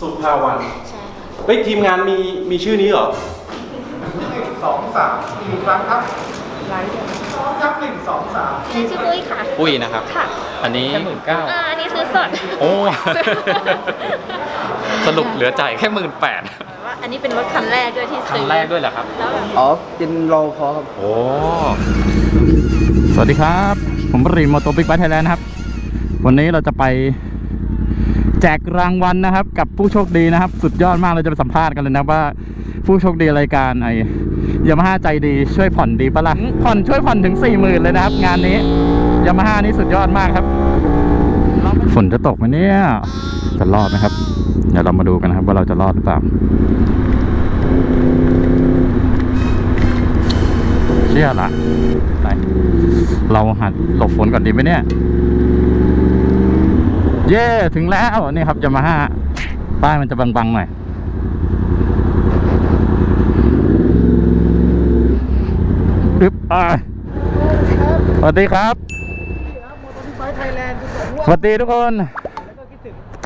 สุภาวัน ใช่ค่ะเฮ้ยทีมงานมีมีชื่อนี้เหรอ หนึ่งสองสามอีกครั้งครับสองครับหนึ่งสองสามชื่อปุ้ยค่ะปุ้ยนะครับ ค่ะอันนี้หมื่นเก้าอ่าอันนี้ซื้อสดโอ้ สรุปเหลือจ่ายแค่หมื่นแปดว่าอันนี้เป็นรถคันแรกด้วยที่ครั้ซื้งอแรกด้วยเหรอครับ แล้วแบบ อ๋อเป็นรอพอครับ โอ้ สวัสดีครับ ผมบรีมอโตบิ๊กไบค์ไทยแลนด์นะครับ วันนี้เราจะไป แจกรางวัลนะครับ กับผู้โชคดีนะครับ สุดยอดมากเราจะไปสัมภาษณ์กันเลยนะว่า ผู้โชคดีรายการไอ้ยามาฮ่าใจดีช่วยผ่อนดีปะล่ะผ่อนช่วยผ่อนถึงสี่หมื่นเลยนะครับ งานนี้ยามาฮ่านี่สุดยอดมากครับฝนจะตกไหมเนี่ยจะรอดไหมครับ เดี๋ยวเรามาดูกันนะครับ ว่าเราจะรอดหรือเปล่าเชื่อละไหนเราหัดหลบฝนก่อนดีไหมเนี่ย เย่ถึงแล้วนี่ครับยามาฮ่าป้ายมันจะบังๆหน่อยอึ๊บอ่าสวัสดีครับไฟไทยแลนด์สวัสดีทุกคน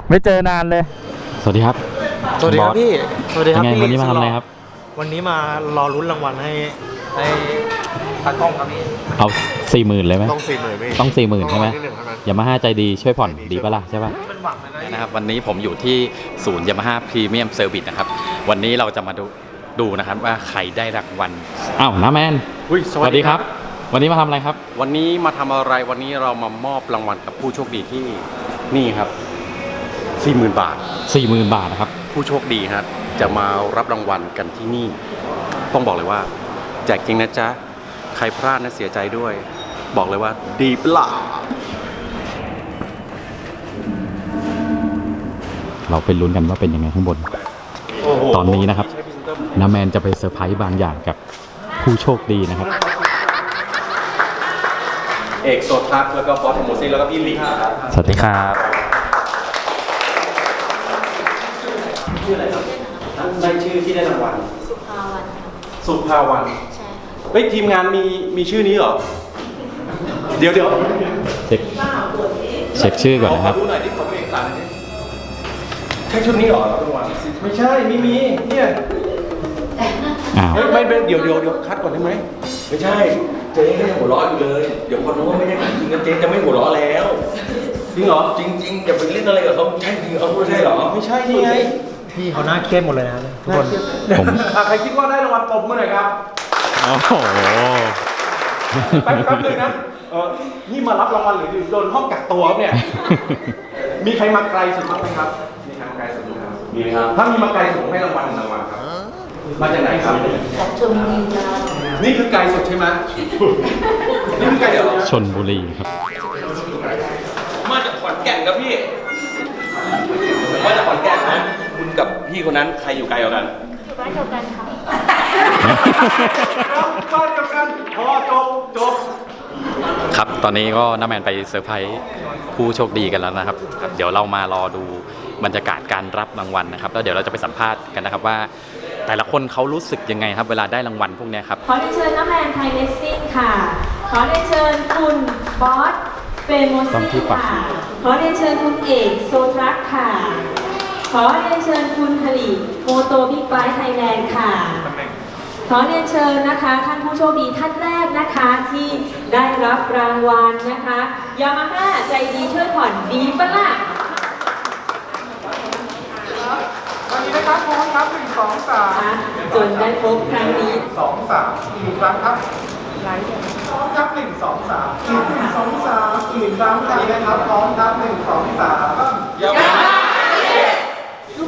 ไม่เจอนานเลย สวัสดีครับ สวัสดีครับพี่ สวัสดีครับยังไงพี่วันนี้มาทำอะไรครับ วันนี้มารอลุ้นรางวัลให้ให้ตากล้องครับพี่ เอาสี่หมื่นเลยไหมต้องสี่หมื่นพี่ต้อง40,000ใช่ไหมที่หนึ่งเท่านั้นยามาฮ่าใจดีช่วยผ่อนดีปะล่ะใช่ปะเป็นหวังเลยนะนะครับวันนี้ผมอยู่ที่ศูนย์ยามาฮ่าพรีเมียมเซอร์วิสนะครับ วันนี้เราจะมาดูดูนะครับว่าใครได้รางวัลอ้าวน้าแมนอุ้ยสวัสดีครับ วันนี้มาทำอะไรครับ วันนี้มาทำอะไรวันนี้เรามามอบรางวัลกับผู้โชคดีที่นี่ครับ40,000บาท40,000บาทนะครับ ผู้โชคดีครับจะมารับรางวัลกันที่นี่ ต้องบอกเลยว่าแจกจริงนะจ๊ะ ใครพลาดนะเสียใจด้วย บอกเลยว่า ดีเปล่า เราไปลุ้นกันว่าเป็นยังไงข้างบน ตอนนี้นะครับน้าแมนจะไปเซอร์ไพรส์บางอย่างกับผู้โชคดีนะครับ เอกโซทักแล้วก็ฟอสโมซิแล้วก็พี่ลิครับ สวัสดีครับชื่ออะไรครับได้ชื่อที่ได้รางวัล สุภาวันค่ะสุภาวันใช่ค่ะ เฮ้ยทีมงานมีมีชื่อนี้เหรอ เดี๋ยวเดี๋ยวเช็คเช็คชื่อก่อนนะครับ ขดูหน่อยที่เขาเอกสารหน่อยดิใช่ชุดนี้เหรอรางวัลไม่ใช่ไม่มีเนี่ยอ้าว เฮ้ยไม่ไม่เดี๋ยวเดี๋ยวเดี๋ยวคัดก่อนได้ไหมไม่ใช่เจ๊ก็ยังหัวเราะอยู่เลย เดี๋ยวพอรู้ว่าไม่ได้ของจริงก็เจ๊จะไม่หัวเราะแล้วจริงเหรอจริงๆอย่าไปเล่นอะไรกับเขาใช่จริงเขาไม่ใช่เหรอไม่ใช่นี่ไงพี่เขาหน้าเข้มหมดเลยนะทุกคนผม อะใครคิดว่าได้รางวัลปรบมือหน่อยครับ โอ้โหแป๊บแป๊บนึงนะเออนี่มารับรางวัลหรือโดนห้องกักตัวครับเนี่ย มีใครมาไกลสุดบ้างไหมครับ มีใครมาไกลสุดไหมครับ มีไหมครับ ถ้ามีมาไกลสุดให้รางวัลหนึ่งรางวัลครับ มาจากไหนครับ จากชมบุรีจ้านี่คือไกลสุดใช่ไหมนี่คือไกลเดี๋ยวชนบุรีครับ มาจากขอนแก่นครับพี่ มาจากขอนแก่นนะคุณกับพี่คนนั้นใครอยู่ไกลกว่ากัน อยู่บ้านเดียวกันค่ะ บ้านเดียวกันพอจบจบครับ ตอนนี้ก็น้าแมนไปเซอร์ไพรส์ผู้โชคดีกันแล้วนะครับครับ เดี๋ยวเรามารอดูบรรยากาศการรับรางวัลนะครับ แล้วเดี๋ยวเราจะไปสัมภาษณ์กันนะครับว่า แต่ละคนเขารู้สึกยังไงครับ เวลาได้รางวัลพวกเนี้ยครับ ขอเรียนเชิญน้ำแมนไทยเลสซิ่งค่ะ ขอเรียนเชิญคุณบอสเฟโมต้องที่ซี่ปัก ค่ะ ขอเรียนเชิญคุณเอกโซทรัคค่ะ ขอเรียนเชิญคุณผลิตโมโตบิ๊กไบค์ไทยแลนด์ค่ะข อเรียนเชิญนะคะ ท่านผู้โชคดีท่านแรกนะคะที่ได้รับรางวัลนะคะยามาฮ่าใจดีช่วยผ่อนดีปะล่ะวันนี้นะครับพร้อมครับหนึ่งสองสามคะจนได้พบครั้งนี้ สองสามอีกครั้งครับพร้อมครับหนึ่งสองสามหนึ่งสองสามอีกครั้งครับนะครับพร้อมครับหนึ่งสองสามลูก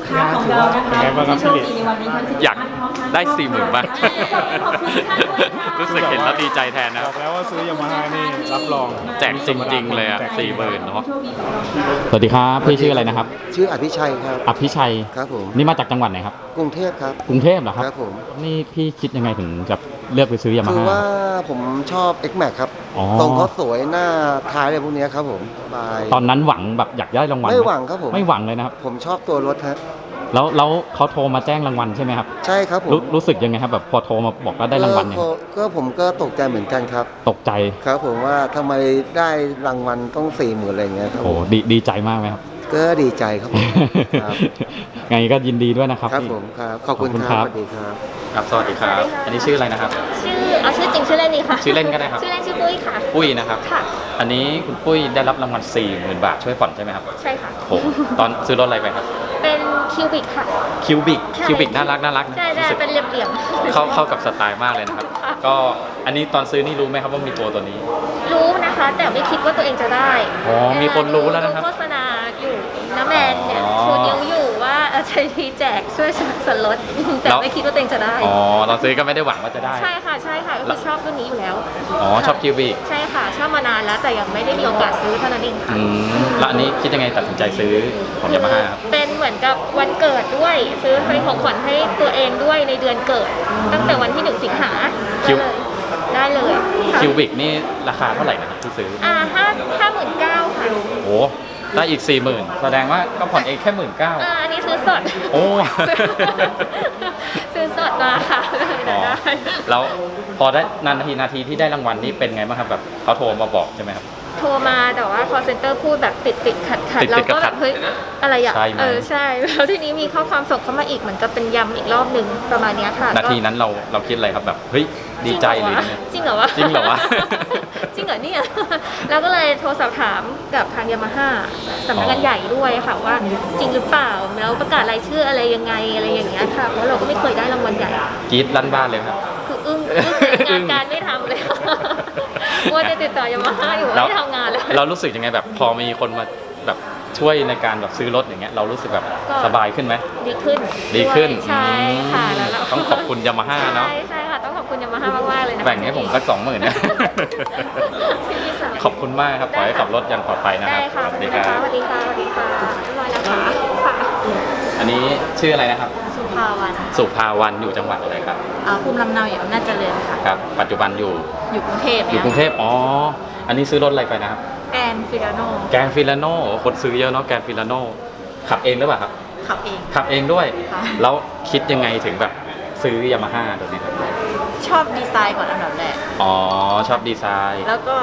ค้าของเรานะคะที่โชคดีในวันนี้ทั้งสิบอยากท่านพร้อมทั้งได้สี่หมื่นบ้าง ขอบคุณท่านด้วยค่ะ รู้สึกเห็นแล้วดีใจแทนนะครับแล้วว่าซื้อยามาฮ่านี่รับรองแจกจริง ๆ เลยอะสี่หมื่นเนาะโชคดีของเราค่ะสวัสดีครับพี่ชื่ออะไรนะครับ ชื่ออภิชัยครับ อภิชัยครับผม นี่มาจากจังหวัดไหนครับ กรุงเทพครับ กรุงเทพเหรอครับ ครับผม นี่พี่คิดยังไงถึงจะเลือกไปซื้อยามาคือฮ่า ว่าผมชอบ X Max ครับอ๋อ ทรงเขาสวยหน้าท้ายอะไรพวกเนี้ยครับผมบาย ตอนนั้นหวังแบบอยากได้รางวัลไม่ไหมหวังครับผม ไม่หวังเลยนะครับ ผมชอบตัวรถฮะ แล้วแล้วเขาโทรมาแจ้งรางวัลใช่ไหมครับใช่ครับผมรู้รู้สึกยังไงครับแบบพอโทรมาบอกว่าได้รางวัลเนี่ยก็ก็ผมก็ตกใจเหมือนกันครับ ตกใจครับ ผมว่าทำไมได้รางวัลต้องสี่หมื่นอะไรเงี้ยครับโอ้ผมดีดีใจมากไหมครับกก็ดีใจครับผมครับ ไงก็ยินดีด้วยนะครับครับพี่ ผมครับขอบคุณขอบคุณคครัรับ บสวัสดีครับ ครับ สวัสดีครับ อันนี้ชื่ออะไรนะครับ ชื่อเอาชื่อจริงชื่อเล่นดีค่ะชื่อเล่นก็ได้ครับ ชื่อเล่นชื่อปุ้ยค่ะ ปุ้ยนะครับ ค่ะ อันนี้คุณปุ้ยได้รับรางวัล4 0,000 บาทช่วยผ่อนใช่ไหมครับใช่ค่ะ โหตอนซื้อรถอะไรไปครับเป็น คิวบิกค่ะ คิวบิกใช่คิวบิกน่ารักน่ารักนะใช่ใช่รู้สึกเป็นเหลี่ยมๆเข้าเข้ากับสไตล์มากเลยนะครับค่ะก็อันนี้ตอนซื้อนี่รู้ไหมครับว่ามีโปรตัวนี้รู้นะคะ แต่ไม่คิดว่าตัวเองจะได้อ๋อมีคนรู้แล้วนะครับดูโฆษณาอยู่น้าแมนเนี่ยอ๋อ ชูนิ้วอยู่ ว่าเออใช้ทีแจกช่วยส่วนลดแต่แล้วไม่คิดว่าตัวเองจะได้ อ๋อตอนซื้อก็ไม่ได้หวังว่าจะได้ ใช่ค่ะใช่ค่ะก็คือชอบรุ่นนี้อยู่แล้ว อ๋อชอบคิวบิกใช่ค่ะ ชอบมานานแล้วแต่ยังไม่ได้มีโอกาสซื้อเท่านั้นเองค่ะอืมแล้วอันนี้คิดยังไงตัดสินใจซื้อของยามาฮ่าครับ เป็นเหมือนกับวันเกิดด้วย ซื้อเป็นของขวัญให้ตัวเองด้วยในเดือนเกิด ตั้งแต่วันที่หนึ่งสิงหาคิว ได้เลยค่ะคิวบิกนี่ราคาเท่าไหร่นะครับที่ซื้อ อ่าห้าห้าหมื่นเก้าค่ะ โอ้ ได้อีก4 0,000แสดงว่าก็ผ่อนเองแค่หมื่นเก้า อ่าอันนี้ซื้อสดโอ้ ซื้อสดมาค่ะเลยอ๋อได้ แล้วพอได้นาทีนาทีที่ได้รางวัลนี่เป็นไงบ้างครับแบบเขาโทรมาบอกใช่ไหมครับ โทรมาแต่ว่า call center พูดแบบติดติดขัดขัดติดเราติดก็ขัแบดบเฮ้ยอะไรอะใช่ไหม เออใช่ แล้วทีนี้มีข้อความส่งเข้ามาอีกเหมือนกับเป็นย้ำอีกรอบหนึ่งประมาณเนี้ยค่ะนาทีก็นั้นเราเราคิดอะไรครับแบบเฮ้ยดีใจหรือไง จริงเหรอวะจริงเหรอวะ จริงเหรอเนี่ยแล้วก็เลยโทรสอบถามกับทางยามาฮ่าสำนักงานใหญ่ด้วยค่ะว่าจริงหรือเปล่าแล้วประกาศรายชื่ออะไรยังไงอะไรอย่างเงี้ยค่ะเพราะเราก็ไม่เคยได้รางวัลใหญ่ กรีดลั่นบ้านเลยครับ คืออึ้งอึ้งงานการไม่ทำเลย ว่าจะติดต่อยามาฮ่าอยู่ว่าแล้วไม่ทำงานเลยเรารู้สึกยังไงแบบพอมีคนมาแบบช่วยในการแบบซื้อรถอย่างเงี้ยเรารู้สึกแบบก็สบายขึ้นไหมดีขึ้นดีขึ้นด้วยใช่ค่ะแล้วเราต้องขอบคุณยามาฮ่าเนาะใช่ใช่ค่ะต้องขอบคุณยามาฮ่ามากๆเลยนะคะแบ่งให้ผมสักสองหมื่นนะที่พี่สาวขอบคุณมากครับขอให้ขับรถอย่างปลอดภัยนะครับได้ค่ะสวัสดีครับสวัสดีค่ะสวัสดีค่ะเรียบร้อยแล้วค่ะค่ะอันนี้ชื่ออะไรนะครับสุ ภาวันสุภาวันอยู่จังหวัดอะไรครับอ่าภูมิลำเนาอยู่อำนาจเจริญค่ะ ครับ ปัจจุบันอยู่อยู่กรุงเทพอยู่กรุงเทพอ๋ออันนี้ซื้อรถอะไรไปนะครับแกรนฟิลาโนแกนฟิลาโน่คนซื้อเยอะเนาะแกนฟิลาโน่ขับเองหรือเปล่าครับ ขับเอง ขับเองด้วย ค่ะ แล้วคิดยังไงถึงแบบซื้อยามาฮ่าตัวนี้ครับชอบดีไซน์ก่อนอันดับแรก อ๋อ ชอบดีไซน์แล้วก็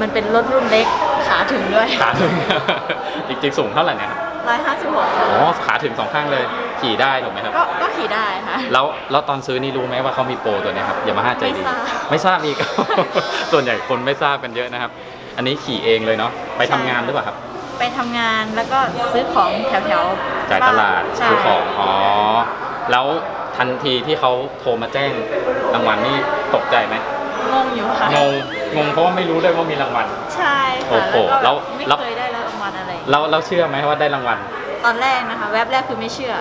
มันเป็นรถรุ่นเล็กขาถึงด้วย ขาถึง จริงๆสูงเท่าไหร่เนี่ยครับ ร้อยห้าสิบหกอ๋อขาถึงสองข้างเลยขี่ได้ถูกไหมครับ ก็ก็ขี่ได้ค่ะ แล้วแล้วตอนซื้อนี่รู้ไหมว่าเขามีโปรตัวเนี้ยครับยามาฮ่าใจดีไม่ทราบไม่ทราบอีก ส่วนใหญ่คนไม่ทราบกันเยอะนะครับ อันนี้ขี่เองเลยเนาะไปทำงานหรือเปล่าครับ ไปทำงานแล้วก็ซื้อของแถวแถวๆจ่ายตลาดใช่ซื้อของอ๋อแล้วทันทีที่เขาโทรมาแจ้งรางวัลนี่ตกใจไหมงงอยู่ค่ะ งงงงเพราะว่าไม่รู้เลยว่ามีรางวัล ใช่โอ้ค่ะโหแล้วก็แล้ว ไม่เคยได้ เราเราเชื่อไหมว่าได้รางวัล ตอนแรกนะคะ แวบแรกคือไม่เชื่อ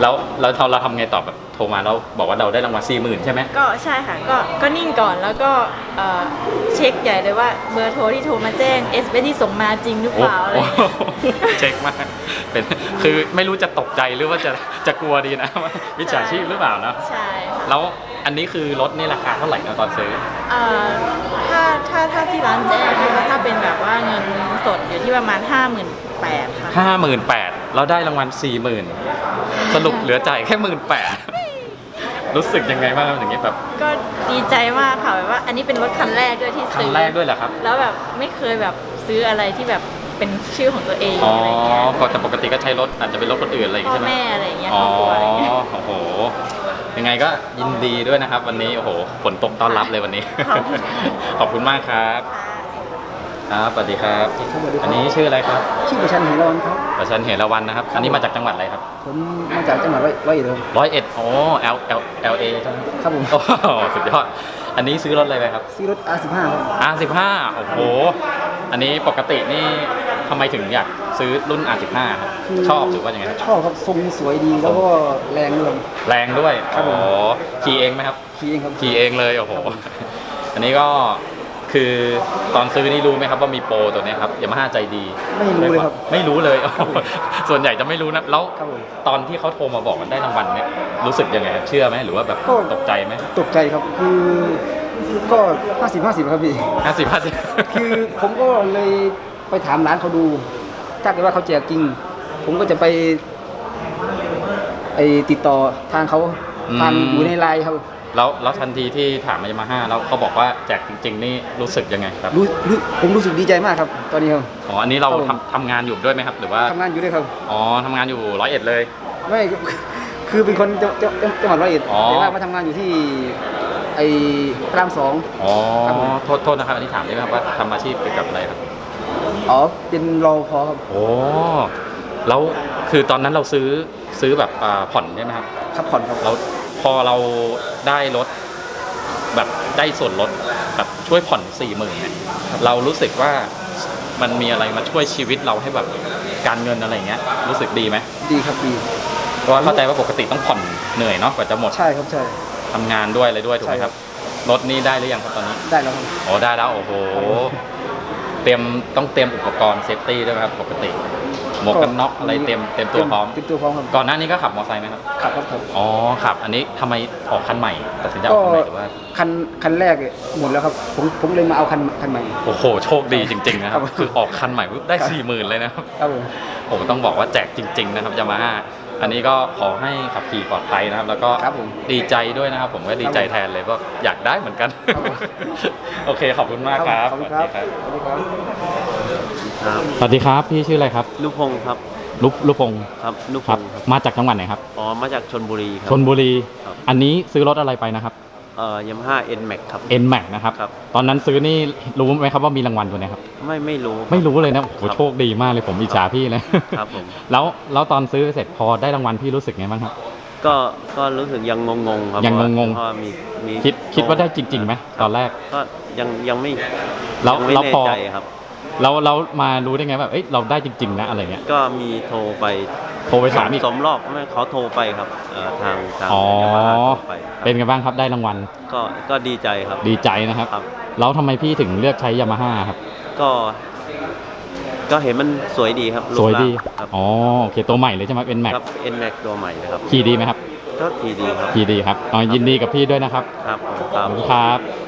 แล้วเราเราเราทำไงต่อแบบโทรมาแล้วบอกว่าเราได้รางวัลสี่หมื่นใช่ไหมก็ใช่ค่ะก็ก็นิ่งก่อนแล้วก็เอ่อเช็คใหญ่เลยว่าเบอร์โทรที่โทรมาแจ้งเอสเที่ส่งมาจริงหรือเปล่าอะไรโอ้อย่างเงี้ยโหเช็คมากเป็นคือไม่รู้จะตกใจหรือว่าจะจะกลัวดีนะว่ามิจฉาชีพหรือเปล่านะ ใช่ค่ะ แล้ว อันนี้คือรถนี่ราคาเท่าไหร่นะตอนซื้อ เอ่อถ้าถ้าถ้าที่ร้านแจ้งนะคะถ้าเป็นแบบว่าเงินสดอยู่ที่ประมาณ 5 8 0 0 0ค่ะห้าหมื่นแปดเราได้รางวัลสี่หมื่นสรุปเหลือจ่ายแค่หมื่นแปดรู้สึกยังไงบ้างครับอย่างนี้แบบก็ดีใจมากค่ะแบบว่า อันนี้เป็นรถคันแรกด้วยที่ครั้ซื้งอแรกด้วยเหรอครับ แล้วแบบไม่เคยแบบซื้ออะไรที่แบบเป็นชื่อของตัวเองอ๋ออะไรเงี้ยก็แต่ปกติก็ใช้รถอาจจะเป็นรถคนอื่นอะไรอย่างพ่องี้ใช่ไหมแม่อะไรอย่างเงี้ยอ๋คอรอบครัวอะไรเงี้ยโอ้โห ยังไงก็ยินดีด้วยนะครับ วันนี้โอ้โหฝนตกต้อนรับเลยวันนี้ ขอบคุณขอบคุณมากครับครับสวัสดีครับ อันนี้ชื่ออะไรครับ ชื่อประชันหิรอนครับประชันเหรวันนะครับ อันนี้มาจากจังหวัดอะไรครับ ผมมาจากจังหวัดร้อยร้อยเอ็ดครับร้อยเอ็ดโอ้ L L L A ใช่ไหมครับผมโอ้โหสุดยอด อันนี้ซื้อรถอะไรไปครับ ซื้อรถ R15 ครับ R15 โอ้โห อันนี้ปกตินี่ทำไมถึงอยาก ซื้อรุ่น R15 ครับคือชอบหรือว่ายังไงครับชอบครับทรงสวยดีแล้วก็แรงด้วย แรงด้วยครับผมอ๋อขี่เองไหมครับขี่เองครับ ขี่เองเลยโอ้โหอันนี้ก็คือตอนซื้อนี่รู้ไหมครับว่ามีโปรตัวเนี้ยครับยามาฮ่าใจดีไม่รู้เลยครับ ไม่รู้เลยส่วนใหญ่จะไม่รู้นะแล้ว ครับผม ตอนที่เขาโทรมาบอกมันได้รางวัลเนี่ยรู้สึกยังไงครับเชื่อไหมหรือว่าแบบก็ ตกใจไหมตกใจครับคือก็50 50ครับพี่ ห้าสิบห้าสิบ คือผมก็เลยไปถามร้านเขาดู ถ้าเกิดว่าเขาแจกจริง ผมก็จะไปไอติดต่อทางเขาทางอยู่ในไลน์ครับแล้วแล้วทันทีที่ถามมายามาฮ่าแล้วเขาบอกว่าแจกจริง ๆ นี่รู้สึกยังไงครับรู้รู้ผมรู้สึกดีใจมากครับ ตอนนี้ครับ อ๋ออันนี้เราครับผม ทำทำงานอยู่ด้วยไหมครับ หรือว่าทำงานอยู่ด้วยครับ อ๋อทำงานอยู่ร้อยเอ็ดเลย ไม่ คือเป็นคนจังจังจังหวัดร้อยเอ็ดอ๋อ แต่ว่ามาทำงานอยู่ที่ไอ้พระรามสอง อ๋อครับผม โทษโทษนะครับอันนี้ถามได้ไหมครับว่าทำอาชีพเกี่ยวกับอะไรครับ อ๋อเป็นรอพอครับ โอ้แล้วคือตอนนั้นเราซื้อซื้อแบบอ่าผ่อนใช่ไหมครับขับผ่อนครับ เราพอเราได้รถแบบได้ส่วนลดแบบช่วยผ่อนสี่หมื่นเนี่ยเรารู้สึกว่ามันมีอะไรมาช่วยชีวิตเราให้แบบการเงินอะไรอย่างเงี้ย รู้สึกดีไหมดีครับดี เพราะว่าเข้าใจว่าปกติต้องผ่อนเหนื่อยเนาะกว่าจะหมดใช่ครับใช่ ทำงานด้วยอะไรด้วยถูกไหมใช่คครัรับบรถนี่ได้หรือยังครับตอนนี้ได้แล้วครับ โอ้ได้แล้วโอ้โห เตรียมต้องเตรียมอุปกรณ์เซฟตี้ด้วยไหมครับปกติหมวกกันน็อกอะไรเตรียมเตรียมตัวพร้อมเตรียมตัวพร้อมครับก่อนหน้านี้ก็ขับมอเตอร์ไซค์ไหมครับขับครับผมอ๋อขับ อันนี้ทำไมออกคันใหม่ตัดสินใจออกคันใหม่หรือว่าคันคันแรกหมดแล้วครับผมผมเลยมาเอาคันคันใหม่โอ้โหโชคดีจริงๆนะครับครับคือออกคันใหม่ปุ๊บได้สี่หมื่นเลยนะครับครับผมผมต้องบอกว่าแจกจริง ๆ นะครับยามาฮ่า อันนี้ก็ขอให้ขับขี่ปลอดภัยนะครับ แล้วก็ครับผมดีใจด้วยนะครับ ผมก็ดีใจแทนเลยเพราะอยากได้เหมือนกัน ครับผม โอเคขอบคุณมากครับขอบคุณครับสวัสดีสวัสดีครับสวัสดีครับพี่ชื่ออะไรครับนุพงศ์ครับลุลุพงศ์ครับนุพครับงศ์ครับมาจากจังหวัดไหนครับอ๋อมาจากชนบุรีครั ชนบุรี ครับ อันนี้ซื้อรถอะไรไปนะครับ เอ่อยามาฮ่าเอ็นแม็กครับ N Max นะครับ ครับ ตอนนั้นซื้อนี่รู้ไหมครับว่ามีรางวัลตัวเนี้ยครับ ไม่ไม่รู้ ไม่รู้เลยนะโอ้โหครับ โชคดีมากเลยผมอิจฉาพี่เลยครับผม แล้วแล้วตอนซื้อเสร็จพอได้รางวัลพี่รู้สึกไงบ้างครับ ก็ก็รู้สึกยังงงๆครับยังเพราะว่างงๆ เพราะว่ามีมีคิดคิดว่าได้จริงๆไหมคบตอนแรก ก็ยังยังไม่แล้วยังไม่แล้วแน่พอใจครับ เราเรามารู้ได้ไงแบบเอ้ยเราได้จริง ๆ นะอะไรเงี้ยก็มีโทรไปโทรไปถามอีก สมรอบไม่เขาโทรไปครับเอ่อทางทางอ๋อ ยามาฮ่าโทรไปครับเป็นไงบ้างครับได้รางวัลก็ก็ดีใจครับดีใจนะครับ ครับ แล้วทำไมพี่ถึงเลือกใช้ยามาฮ่าครับ ก็ ก็เห็นมันสวยดีครับรูปสวยดีร่างครับอ๋อโอเคตัวใหม่เลยใช่ไหมเป็นแม็กครับเอ็นแม็กตัวใหม่นะครับขี่ดีไหมครับก็ทีดีครับขี่ดีครับอ๋อยินดีกับพี่ด้วยนะครับครับผมคขรัอบ บคุณครับครับ